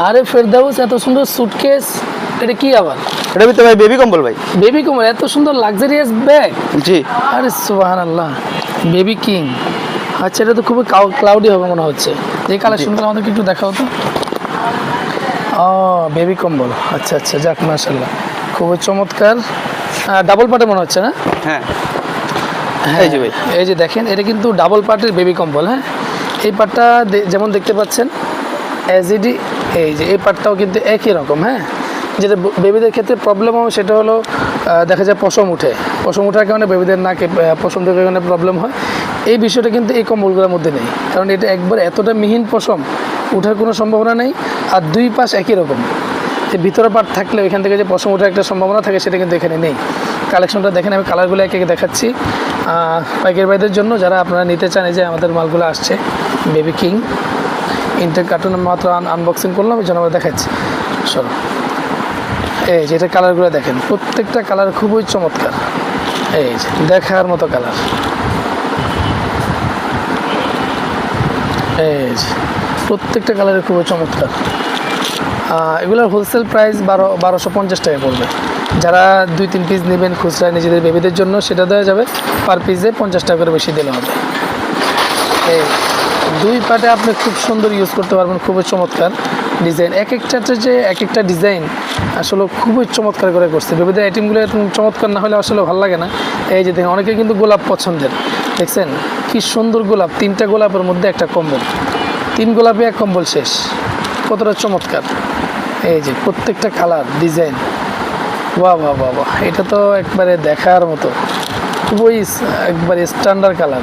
আরে ফেরদাউস এত সুন্দর সুটকেস এটা কি আবার? এটা ভিতরে ভাই বেবি কম্বল ভাই। বেবি কম্বল এত সুন্দর লাক্সারিয়াস ব্যাগ জি। আরে সুবাহান আল্লাহ বেবি কিং আচ্ছা এটা তো খুবই ক্লাউডি হবে মনে হচ্ছে। এই কালেকশনগুলো আমাদেরকে একটু দেখাও তো। ও বেবি কম্বল। আচ্ছা আচ্ছা যাক মাশাল্লাহ খুবই চমৎকার। ডাবল পার্টে মনে হচ্ছে না? হ্যাঁ। হ্যাঁ এই যে ভাই। এই যে দেখেন এটা কিন্তু ডাবল পার্টের বেবি কম্বল হ্যাঁ? এই পার্টটা দে- যেমন দেখতে পাচ্ছেন অ্যাজিডি এই যে এই পার্টটাও কিন্তু একই রকম হ্যাঁ? যেটা বেবিদের ক্ষেত্রে প্রবলেম হবে সেটা হলো দেখা যায় পশম উঠে। পশম ওঠার কারণে বেবিদের নাকে পশম দেওয়ার কারণে প্রবলেম হয়। এই বিষয়টা কিন্তু এই কম্বলগুলোর মধ্যে নেই। কারণ এটা একবার এতটা মিহিন পশম উঠার কোনো সম্ভাবনা নেই, আর দুই পাশ একই রকম। যে ভিতরে পার্ট থাকলে ওইখান থেকে যে পশম ওঠার একটা সম্ভাবনা থাকে সেটা কিন্তু এখানে নেই। কালেকশনটা দেখেন, আমি কালারগুলো একে একে দেখাচ্ছি। পাইকারি ভাইদের জন্য যারা আপনারা নিতে চান যে আমাদের মালগুলো আসছে বেবি কিং ইন্টেক কার্টুন মাত্র আনবক্সিং করলাম, এই জন্য আমরা দেখাচ্ছি। চলো। এই যে, এটা কালারগুলো দেখেন। প্রত্যেকটা কালার খুবই চমৎকার। এই যে, দেখার মতো কালার এই যে, প্রত্যেকটা কালারের খুবই চমৎকার। এগুলোর হোলসেল প্রাইস বারো বারোশো পঞ্চাশ টাকা পড়বে। যারা দুই, তিন পিস নেবেন খুচরা নিজেদের বেবিদের জন্য, সেটা দেওয়া যাবে। পার পিসে পঞ্চাশ টাকা করে বেশি দিলে হবে। এই দুই পাটে আপনি খুব সুন্দর ইউজ করতে পারবেন, খুবই চমৎকার ডিজাইন এক একটাতে যে এক একটা ডিজাইন আসলে খুবই চমৎকার করে করছে। বেবিদের আইটেমগুলো চমৎকার না হলে আসলে ভালো লাগে না। এই যে দেখেন, অনেকে কিন্তু গোলাপ পছন্দের। দেখছেন? কি সুন্দর গোলাপ। তিনটা গোলাপের মধ্যে একটা কম্বল। তিন গোলাপে এক কম্বল শেষ। কতটা চমৎকার। এই যে প্রত্যেকটা কালার ডিজাইন বাহ বাহ বাহ বাহ। এটা তো একবারে দেখার মতো। খুবই একবারে স্ট্যান্ডার্ড কালার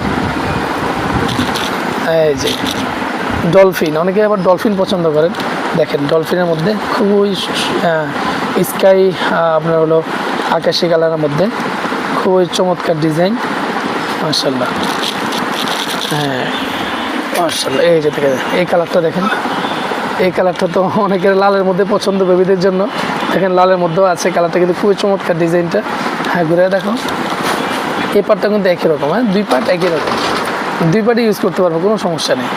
এই যে ডলফিন অনেকে আবার ডলফিন পছন্দ করেন। দেখেন ডলফিনের মধ্যে খুবই স্কাই আপনার হলো আকাশি কালারের মধ্যে। খুবই চমৎকার ডিজাইন মার্শাল্লাহ হ্যাঁ মার্শাল্লাহ এই যে দেখেন, এই কালারটা দেখেন। এই কালারটা তো অনেকের লালের মধ্যে পছন্দ বেবিদের জন্য। দেখেন, লালের মধ্যেও আছে কালারটা কিন্তু খুবই চমৎকার ডিজাইনটা হ্যাঁ ঘুরে দেখো। এই পার্টটা কিন্তু একই রকম হ্যাঁ দুই পার্ট একই রকম। দুই পার্টি ইউজ করতে পারব কোনো সমস্যা নেই।